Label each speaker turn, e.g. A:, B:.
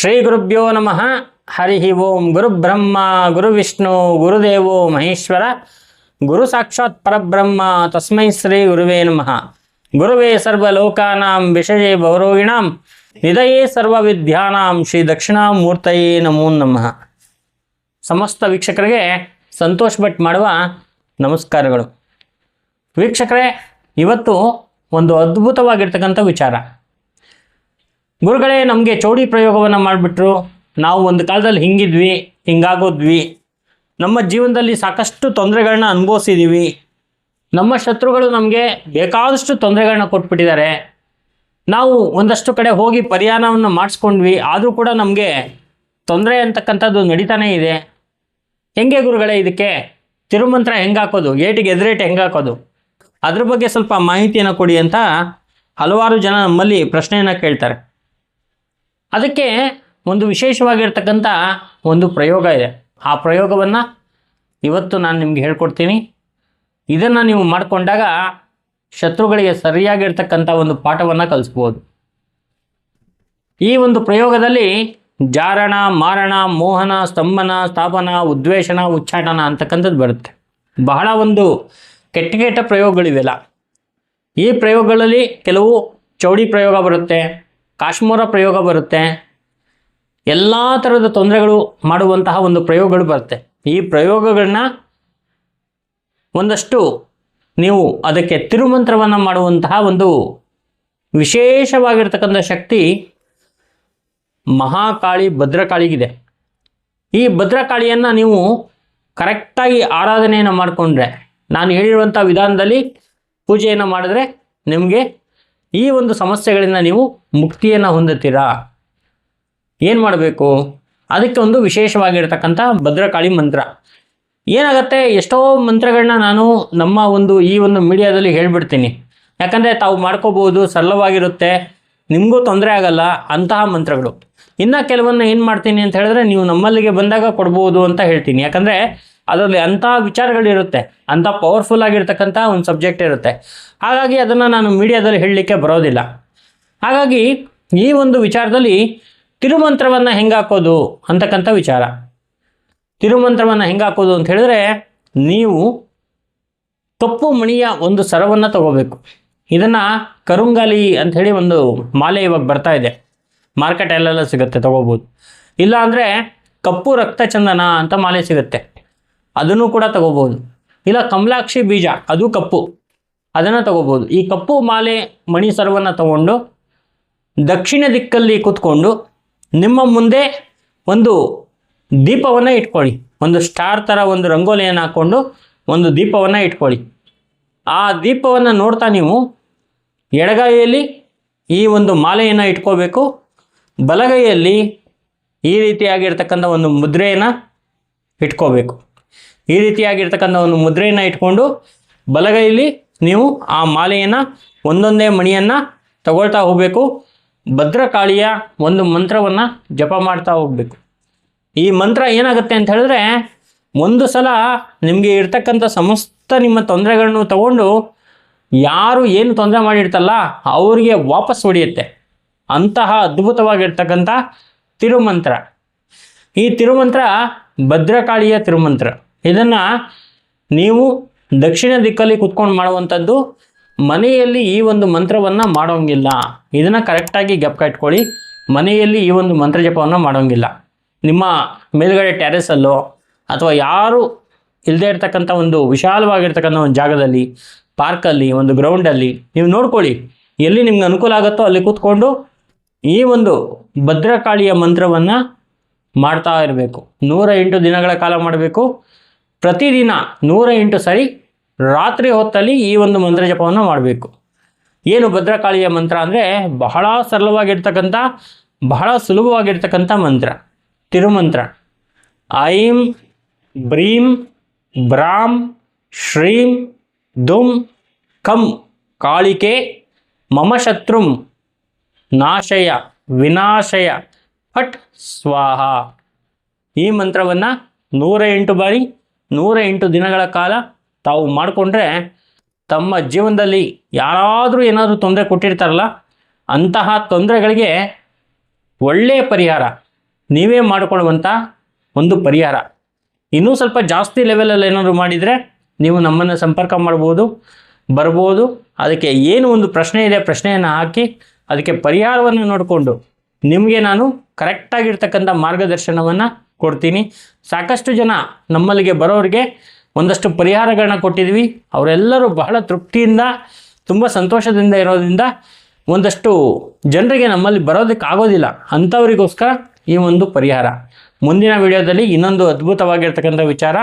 A: ಶ್ರೀ ಗುರುಭ್ಯೋ ನಮಃ. ಹರಿ ಓಂ ಗುರುಬ್ರಹ್ಮ ಗುರುವಿಷ್ಣು ಗುರುದೇವೋ ಮಹೇಶ್ವರ. ಗುರು ಸಾಕ್ಷಾತ್ ಪರಬ್ರಹ್ಮ, ತಸ್ಮೈ ಶ್ರೀ ಗುರುವೇ ನಮಃ. ಗುರುವೇ ಸರ್ವಲೋಕಾನಾಂ ವಿಷಯೇ ಭವರೋಗಿಣಾಂ ನಿಧಯೇ ಸರ್ವವಿದ್ಯಾನಾಂ ಶ್ರೀ ದಕ್ಷಿಣಾಮೂರ್ತಯೇ ನಮೋ ನಮಃ. ಸಮಸ್ತ ವೀಕ್ಷಕರಿಗೆ ಸಂತೋಷ್ ಭಟ್ ಮಾಡುವ ನಮಸ್ಕಾರಗಳು. ವೀಕ್ಷಕರೇ, ಇವತ್ತು ಒಂದು ಅದ್ಭುತವಾಗಿರ್ತಕ್ಕಂಥ ವಿಚಾರ. ಗುರುಗಳೇ, ನಮಗೆ ಚೌಡಿ ಪ್ರಯೋಗವನ್ನು ಮಾಡಿಬಿಟ್ರು. ನಾವು ಒಂದು ಕಾಲದಲ್ಲಿ ಹಿಂಗಿದ್ವಿ, ಹಿಂಗಾಗೋದ್ವಿ. ನಮ್ಮ ಜೀವನದಲ್ಲಿ ಸಾಕಷ್ಟು ತೊಂದರೆಗಳನ್ನ ಅನುಭವಿಸಿದ್ದೀವಿ ನಮ್ಮ ಶತ್ರುಗಳು ನಮಗೆ ಬೇಕಾದಷ್ಟು ತೊಂದರೆಗಳನ್ನ ಕೊಟ್ಬಿಟ್ಟಿದ್ದಾರೆ. ನಾವು ಒಂದಷ್ಟು ಕಡೆ ಹೋಗಿ ಪರಿಹಾರವನ್ನು ಮಾಡಿಸ್ಕೊಂಡ್ವಿ. ಆದರೂ ಕೂಡ ನಮಗೆ ತೊಂದರೆ ಅಂತಕ್ಕಂಥದ್ದು ನಡೀತಾನೇ ಇದೆ. ಹೆಂಗೆ ಗುರುಗಳೇ, ಇದಕ್ಕೆ ತಿರುಮಂತ್ರ ಹೆಂಗೆ ಹಾಕೋದು ಏಟಿಗೆ ಎದುರೇಟ್ ಹೆಂಗೆ ಹಾಕೋದು ಅದ್ರ ಬಗ್ಗೆ ಸ್ವಲ್ಪ ಮಾಹಿತಿಯನ್ನು ಕೊಡಿ ಅಂತ ಹಲವಾರು ಜನ ನಮ್ಮಲ್ಲಿ ಪ್ರಶ್ನೆಯನ್ನು ಕೇಳ್ತಾರೆ. ಅದಕ್ಕೆ ಒಂದು ವಿಶೇಷವಾಗಿರ್ತಕ್ಕಂಥ ಒಂದು ಪ್ರಯೋಗ ಇದೆ. ಆ ಪ್ರಯೋಗವನ್ನು ಇವತ್ತು ನಾನು ನಿಮಗೆ ಹೇಳ್ಕೊಡ್ತೀನಿ. ಇದನ್ನು ನೀವು ಮಾಡಿಕೊಂಡಾಗ ಶತ್ರುಗಳಿಗೆ ಸರಿಯಾಗಿರ್ತಕ್ಕಂಥ ಒಂದು ಪಾಠವನ್ನು ಕಲಿಸ್ಬೋದು. ಈ ಒಂದು ಪ್ರಯೋಗದಲ್ಲಿ ಜಾರಣ, ಮಾರಣ, ಮೋಹನ, ಸ್ತಂಭನ, ಸ್ಥಾಪನ, ಉದ್ವೇಷಣ, ಉಚ್ಚಾಟನ ಅಂತಕ್ಕಂಥದ್ದು ಬರುತ್ತೆ. ಬಹಳ ಒಂದು ಕೆಟ್ಟ ಕೆಟ್ಟ ಪ್ರಯೋಗಗಳಿವೆಲ್ಲ. ಈ ಪ್ರಯೋಗಗಳಲ್ಲಿ ಕೆಲವು ಚೌಡಿ ಪ್ರಯೋಗ ಬರುತ್ತೆ. ಕಾಶ್ಮೀರ ಪ್ರಯೋಗ ಬರುತ್ತೆ. ಎಲ್ಲ ಥರದ ತೊಂದರೆಗಳು ಮಾಡುವಂತಹ ಒಂದು ಪ್ರಯೋಗಗಳು ಬರುತ್ತೆ. ಈ ಪ್ರಯೋಗಗಳನ್ನ ಒಂದಷ್ಟು ನೀವು ಅದಕ್ಕೆ ತಿರುಮಂತ್ರವನ್ನು ಮಾಡುವಂತಹ ಒಂದು ವಿಶೇಷವಾಗಿರ್ತಕ್ಕಂಥ ಶಕ್ತಿ ಮಹಾಕಾಳಿ ಭದ್ರಕಾಳಿಗಿದೆ. ಈ ಭದ್ರಕಾಳಿಯನ್ನು ನೀವು ಕರೆಕ್ಟಾಗಿ ಆರಾಧನೆಯನ್ನು ಮಾಡಿಕೊಂಡ್ರೆ, ನಾನು ಹೇಳಿರುವಂಥ ವಿಧಾನದಲ್ಲಿ ಪೂಜೆಯನ್ನು ಮಾಡಿದ್ರೆ ನಿಮಗೆ ಈ ಒಂದು ಸಮಸ್ಯೆಗಳಿಂದ ನೀವು ಮುಕ್ತಿಯನ್ನು ಹೊಂದುತ್ತೀರಾ? ಏನು ಮಾಡಬೇಕು? ಅದಕ್ಕೆ ಒಂದು ವಿಶೇಷವಾಗಿರ್ತಕ್ಕಂಥ ಭದ್ರಕಾಳಿ ಮಂತ್ರ. ಏನಾಗುತ್ತೆ? ಎಷ್ಟೋ ಮಂತ್ರಗಳನ್ನ ನಾನು ನಮ್ಮ ಒಂದು ಈ ಒಂದು ಮೀಡಿಯಾದಲ್ಲಿ ಹೇಳ್ಬಿಡ್ತೀನಿ. ಯಾಕಂದರೆ ತಾವು ಮಾಡ್ಕೋಬೋದು ಸರಳವಾಗಿರುತ್ತೆ, ನಿಮಗೂ ತೊಂದರೆ ಆಗಲ್ಲ, ಅಂತಹ ಮಂತ್ರಗಳು. ಇನ್ನು ಕೆಲವನ್ನ ಏನು ಮಾಡ್ತೀನಿ ಅಂತ ಹೇಳಿದ್ರೆ ನೀವು ನಮ್ಮಲ್ಲಿಗೆ ಬಂದಾಗ ಕೊಡ್ಬೋದು ಅಂತ ಹೇಳ್ತೀನಿ. ಯಾಕಂದರೆ ಅದರಲ್ಲಿ ಅಂಥ ವಿಚಾರಗಳಿರುತ್ತೆ ಅಂಥ ಪವರ್ಫುಲ್ ಆಗಿರ್ತಕ್ಕಂಥ ಒಂದು ಸಬ್ಜೆಕ್ಟ್ ಇರುತ್ತೆ. ಹಾಗಾಗಿ ಅದನ್ನು ನಾನು ಮೀಡಿಯಾದಲ್ಲಿ ಹೇಳಲಿಕ್ಕೆ ಬರೋದಿಲ್ಲ. ಹಾಗಾಗಿ ಈ ಒಂದು ವಿಚಾರದಲ್ಲಿ ತಿರುಮಂತ್ರವನ್ನು ಹೆಂಗೆ ಹಾಕೋದು ಅಂತಕ್ಕಂಥ ವಿಚಾರ. ತಿರುಮಂತ್ರವನ್ನು ಹೆಂಗೆ ಹಾಕೋದು ಅಂತ ಹೇಳಿದ್ರೆ ನೀವು ಕಪ್ಪು ಮಣಿಯ ಒಂದು ಸರವನ್ನು ತಗೋಬೇಕು. ಇದನ್ನು ಕರುಂಗಾಲಿ ಅಂಥೇಳಿ ಒಂದು ಮಾಲೆ ಇವಾಗ ಬರ್ತಾ ಇದೆ. ಮಾರ್ಕೆಟಲ್ಲೆಲ್ಲ ಸಿಗುತ್ತೆ, ತಗೋಬೋದು. ಇಲ್ಲ ಅಂದರೆ ಕಪ್ಪು ರಕ್ತಚಂದನ ಅಂತ ಮಾಲೆ ಸಿಗುತ್ತೆ. ಅದನ್ನು ಕೂಡ ತಗೋಬೋದು ಇಲ್ಲ, ಕಮಲಾಕ್ಷಿ ಬೀಜ, ಅದು ಕಪ್ಪು. ಅದನ್ನು ತಗೋಬೋದು ಈ ಕಪ್ಪು ಮಾಲೆ ಮಣಿ ಸರವನ್ನು ತಗೊಂಡು, ದಕ್ಷಿಣ ದಿಕ್ಕಲ್ಲಿ ಕೂತ್ಕೊಂಡು, ನಿಮ್ಮ ಮುಂದೆ ಒಂದು ದೀಪವನ್ನು ಇಟ್ಕೊಳ್ಳಿ. ಒಂದು ಸ್ಟಾರ್ ಥರ ಒಂದು ರಂಗೋಲಿಯನ್ನು ಹಾಕ್ಕೊಂಡು ಒಂದು ದೀಪವನ್ನು ಇಟ್ಕೊಳ್ಳಿ. ಆ ದೀಪವನ್ನು ನೋಡ್ತಾ ನೀವು, ಎಡಗೈಯಲ್ಲಿ ಈ ಒಂದು ಮಾಲೆಯನ್ನು ಇಟ್ಕೋಬೇಕು. ಬಲಗೈಯಲ್ಲಿ ಈ ರೀತಿಯಾಗಿರ್ತಕ್ಕಂಥ ಒಂದು ಮುದ್ರೆಯನ್ನು ಇಟ್ಕೋಬೇಕು. ಈ ರೀತಿಯಾಗಿರ್ತಕ್ಕಂಥ ಒಂದು ಮುದ್ರೆಯನ್ನು ಇಟ್ಕೊಂಡು ಬಲಗೈಲಿ ನೀವು ಆ ಮಾಲೆಯನ್ನು ಒಂದೊಂದೇ ಮಣಿಯನ್ನು ತಗೊಳ್ತಾ ಹೋಗಬೇಕು. ಭದ್ರಕಾಳಿಯ ಒಂದು ಮಂತ್ರವನ್ನು ಜಪ ಮಾಡ್ತಾ ಹೋಗಬೇಕು. ಈ ಮಂತ್ರ ಏನಾಗುತ್ತೆ ಅಂತ ಹೇಳಿದ್ರೆ ಒಂದು ಸಲ ನಿಮಗೆ ಇರ್ತಕ್ಕಂಥ ಸಮಸ್ತ ನಿಮ್ಮ ತೊಂದರೆಗಳನ್ನು ತಗೊಂಡು ಯಾರು ಏನು ತೊಂದರೆ ಮಾಡಿರ್ತಲ್ಲ ಅವರಿಗೆ ವಾಪಸ್ ಹೊಡೆಯುತ್ತೆ. ಅಂತಹ ಅದ್ಭುತವಾಗಿರ್ತಕ್ಕಂಥ ತಿರುಮಂತ್ರ. ಈ ತಿರುಮಂತ್ರ ಭದ್ರಕಾಳಿಯ ತಿರುಮಂತ್ರ. ಇದನ್ನು ನೀವು ದಕ್ಷಿಣ ದಿಕ್ಕಲ್ಲಿ ಕುತ್ಕೊಂಡು ಮಾಡುವಂಥದ್ದು ಮನೆಯಲ್ಲಿ ಈ ಒಂದು ಮಂತ್ರವನ್ನು ಮಾಡೋಂಗಿಲ್ಲ. ಇದನ್ನು ಕರೆಕ್ಟಾಗಿ ಗಪ್ಕ ಇಟ್ಕೊಳ್ಳಿ. ಮನೆಯಲ್ಲಿ ಈ ಒಂದು ಮಂತ್ರ ಜಪವನ್ನು ಮಾಡೋಂಗಿಲ್ಲ. ನಿಮ್ಮ ಮೇಲುಗಡೆ ಟೆರೆಸಲ್ಲೋ ಅಥವಾ ಯಾರು ಇಲ್ಲದೆ ಇರ್ತಕ್ಕಂಥ ಒಂದು ವಿಶಾಲವಾಗಿರ್ತಕ್ಕಂಥ ಒಂದು ಜಾಗದಲ್ಲಿ ಪಾರ್ಕಲ್ಲಿ ಒಂದು ಗ್ರೌಂಡಲ್ಲಿ ನೀವು ನೋಡ್ಕೊಳ್ಳಿ. ಎಲ್ಲಿ ನಿಮ್ಗೆ ಅನುಕೂಲ ಆಗುತ್ತೋ ಅಲ್ಲಿ ಕೂತ್ಕೊಂಡು ಈ ಒಂದು ಭದ್ರಕಾಳಿಯ ಮಂತ್ರವನ್ನು ಮಾಡ್ತಾ ಇರಬೇಕು. ನೂರ ಎಂಟು ದಿನಗಳ ಕಾಲ ಮಾಡಬೇಕು. ಪ್ರತಿದಿನ ನೂರ ಎಂಟು ಸರಿ ರಾತ್ರಿ ಹೊತ್ತಲ್ಲಿ ಈ ಒಂದು ಮಂತ್ರ ಜಪವನ್ನು ಮಾಡಬೇಕು. ಏನು ಭದ್ರಕಾಳಿಯ ಮಂತ್ರ ಅಂದರೆ ಬಹಳ ಸರಳವಾಗಿರ್ತಕ್ಕಂಥ, ಬಹಳ ಸುಲಭವಾಗಿರ್ತಕ್ಕಂಥ ಮಂತ್ರ. ತಿರುಮಂತ್ರ. ಐಂ, ಬ್ರೀಂ, ಬ್ರಾಂ, ಶ್ರೀಂ, ದುಂ, ಕಂ. ಕಾಳಿಕೆ ಮಮ ಶತ್ರುಂ. ನಾಶಯ, ವಿನಾಶಯ. ಫಟ್ ಸ್ವಾಹ. ಈ ಮಂತ್ರವನ್ನು ನೂರ ಎಂಟು ಬಾರಿ ನೂರ ಎಂಟು ದಿನಗಳ ಕಾಲ ತಾವು ಮಾಡಿಕೊಂಡ್ರೆ ತಮ್ಮ ಜೀವನದಲ್ಲಿ ಯಾರಾದರೂ ಏನಾದರೂ ತೊಂದರೆ ಕೊಟ್ಟಿರ್ತಾರಲ್ಲ, ಅಂತಹ ತೊಂದರೆಗಳಿಗೆ ಒಳ್ಳೆಯ ಪರಿಹಾರ, ನೀವೇ ಮಾಡಿಕೊಳ್ಳುವಂಥ ಒಂದು ಪರಿಹಾರ. ಇನ್ನೂ ಸ್ವಲ್ಪ ಜಾಸ್ತಿ ಲೆವೆಲಲ್ಲಿ ಏನಾದರೂ ಮಾಡಿದರೆ ನೀವು ನಮ್ಮನ್ನು ಸಂಪರ್ಕ ಮಾಡ್ಬೋದು, ಬರ್ಬೋದು, ಅದಕ್ಕೆ ಏನು ಒಂದು ಪ್ರಶ್ನೆ ಇದೆ, ಪ್ರಶ್ನೆಯನ್ನು ಹಾಕಿ ಅದಕ್ಕೆ ಪರಿಹಾರವನ್ನು ನೋಡಿಕೊಂಡು ನಿಮಗೆ ನಾನು ಕರೆಕ್ಟಾಗಿರ್ತಕ್ಕಂಥ ಮಾರ್ಗದರ್ಶನವನ್ನು ಕೊಡ್ತೀನಿ. ಸಾಕಷ್ಟು ಜನ ನಮ್ಮಲ್ಲಿಗೆ ಬರೋರಿಗೆ ಒಂದಷ್ಟು ಪರಿಹಾರಗಳನ್ನ ಕೊಟ್ಟಿದ್ವಿ. ಅವರೆಲ್ಲರೂ ಬಹಳ ತೃಪ್ತಿಯಿಂದ, ತುಂಬ ಸಂತೋಷದಿಂದ ಇರೋದ್ರಿಂದ ಒಂದಷ್ಟು ಜನರಿಗೆ ನಮ್ಮಲ್ಲಿ ಬರೋದಕ್ಕೆ ಆಗೋದಿಲ್ಲ. ಅಂಥವರಿಗೋಸ್ಕರ ಈ ಒಂದು ಪರಿಹಾರ. ಮುಂದಿನ ವಿಡಿಯೋದಲ್ಲಿ ಇನ್ನೊಂದು ಅದ್ಭುತವಾಗಿರ್ತಕ್ಕಂಥ ವಿಚಾರ.